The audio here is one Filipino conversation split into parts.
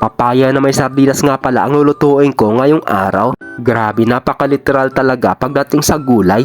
Papaya na may sardinas nga pala ang lulutuin ko ngayong araw. Grabe, napaka-literal talaga pagdating sa gulay.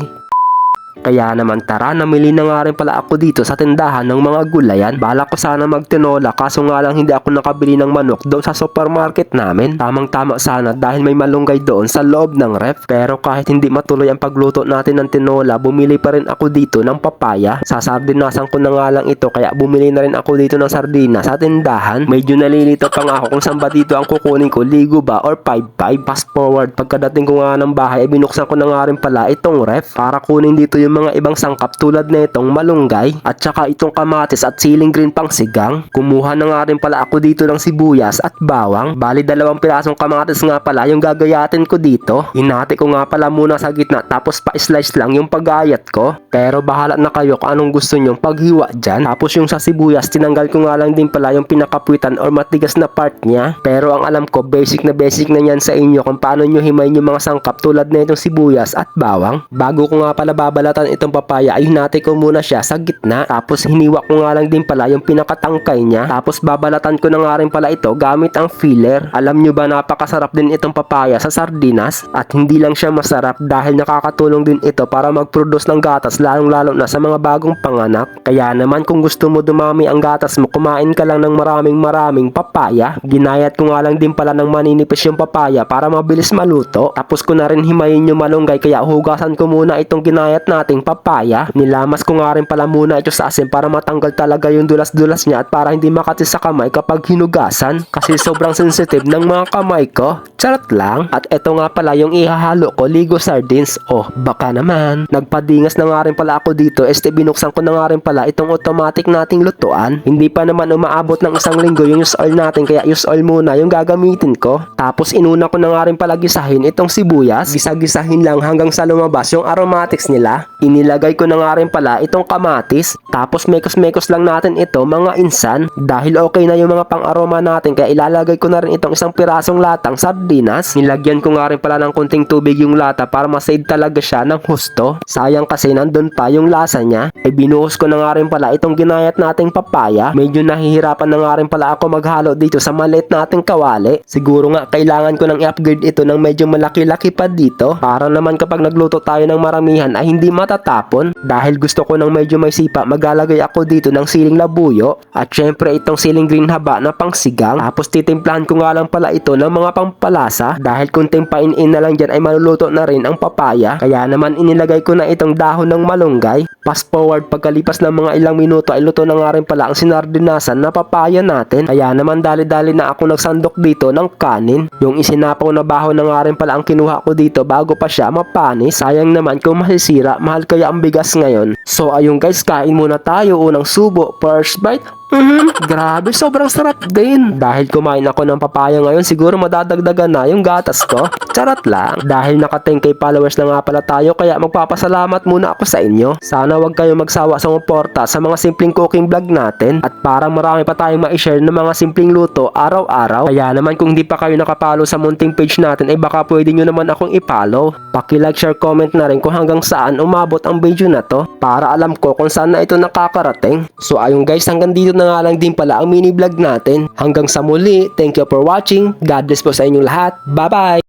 Kaya naman tara, namili na nga rin pala ako dito sa tindahan ng mga gulayan. Bala ko sana magtinola kaso nga lang hindi ako nakabili ng manok doon sa supermarket namin. Tamang tama sana dahil may malunggay doon sa loob ng ref. Pero kahit hindi matuloy ang pagluto natin ng tinola, bumili pa rin ako dito ng papaya. Sasardinasan ko na nga lang ito kaya bumili na rin ako dito ng sardinas sa tindahan. Medyo nalilito pa nga ako kung saan ba dito ang kukunin ko, ligo ba or 5-5. Fast forward, pagkadating ko nga ng bahay, ay binuksan ko na nga rin pala itong ref para kunin dito yung mga ibang sangkap tulad na itong malunggay at saka itong kamatis at siling green pang sigang. Kumuha na nga rin pala ako dito ng sibuyas at bawang. Bali dalawang pirasong kamatis nga pala yung gagayatin ko dito. Hinati ko nga pala muna sa gitna tapos pa-slice lang yung pagayat ko. Pero bahala na kayo kung anong gusto nyong paghiwa dyan. Tapos yung sa sibuyas tinanggal ko nga lang din pala yung pinakapwitan or matigas na part niya. Pero ang alam ko basic na basic na yan sa inyo kung paano nyo himayin yung mga sangkap tulad na itong sibuyas at bawang. Bago ko nga pala babalatan itong papaya ay hinati ko muna siya sa gitna. Tapos hiniwa ko nga lang din pala yung pinakatangkay niya. Tapos babalatan ko na nga rin pala ito gamit ang filler. Alam nyo ba napakasarap din itong papaya sa sardinas? At hindi lang siya masarap dahil nakakatulong din ito para mag-produce ng gatas lalong lalo na sa mga bagong panganak. Kaya naman kung gusto mo dumami ang gatas mo, kumain ka lang ng maraming maraming papaya. Ginayat ko nga lang din pala ng maninipis yung papaya para mabilis maluto. Tapos ko na rin himayin yung malunggay kaya hugasan ko muna itong ginayat nating papaya. Nilamas ko nga rin pala muna ito sa asin para matanggal talaga yung dulas-dulas niya at para hindi makati sa kamay kapag hinugasan. Kasi sobrang sensitive ng mga kamay ko. Charot lang. At eto nga pala yung ihahalo ko, Ligo Sardines. Oh, baka naman. Nagpadingas na nga rin pala ako dito. Este binuksan ko na nga rin pala itong automatic nating lutuan. Hindi pa naman umaabot ng isang linggo yung use oil natin kaya use oil muna yung gagamitin ko. Tapos inuna ko na nga rin pala gisahin itong sibuyas. Gisa-gisahin lang hanggang sa lumabas yung aromatics nila. Inilagay ko na nga rin pala itong kamatis. Tapos mekos-mekos lang natin ito mga insan. Dahil okay na yung mga pang-aroma natin kaya ilalagay ko na rin itong isang pirasong latang sardinas. Nilagyan ko nga rin pala ng konting tubig yung lata para masave talaga siya ng husto. Sayang kasi nandun pa yung lasa niya. E binuhos ko na nga rin pala itong ginayat nating papaya. Medyo nahihirapan na nga rin pala ako maghalo dito sa maliit nating kawali. Siguro nga kailangan ko nang i-upgrade ito ng medyo malaki-laki pa dito. Para naman kapag nagluto tayo ng maramihan ay hindi matatapon. Dahil gusto ko ng medyo may sipa, maglalagay ako dito ng siling labuyo. At syempre itong siling green haba na pangsigang. Tapos titimplahan ko nga lang pala ito ng mga pampalasa. Dahil kunting pain-in na lang dyan ay maluluto na rin ang papaya. Kaya naman inilagay ko na itong dahon ng malunggay. Fast forward pagkalipas ng mga ilang minuto ay luto na nga rin pala ang sinardinasan na papaya natin. Kaya naman dali-dali na ako nagsandok dito ng kanin. Yung isinapaw na baho na nga rin pala ang kinuha ko dito bago pa siya mapanis. Sayang naman kung masisira, mahal kaya ang bigas ngayon. So ayun guys, kain muna tayo. Unang subo, first bite. Mhm, grabe, sobrang sarap din. Dahil kumain ako ng papaya ngayon, siguro madadagdagan na yung gatas ko. Charot lang. Dahil naka 10k followers na nga pala tayo, kaya magpapasalamat muna ako sa inyo. Sana wag kayo magsawa sa suporta sa mga simpleng cooking vlog natin. At para marami pa tayong ma-share ng mga simpleng luto araw-araw. Kaya naman kung di pa kayo nakapalo sa munting page natin, ay baka pwede nyo naman akong i-follow. Paki-like, share, comment na rin kung hanggang saan umabot ang video na to para alam ko kung saan na ito nakakarating. So ayun guys, hanggang dito na nga lang din pala ang mini vlog natin. Hanggang sa muli, thank you for watching. God bless po sa inyong lahat. Bye-bye!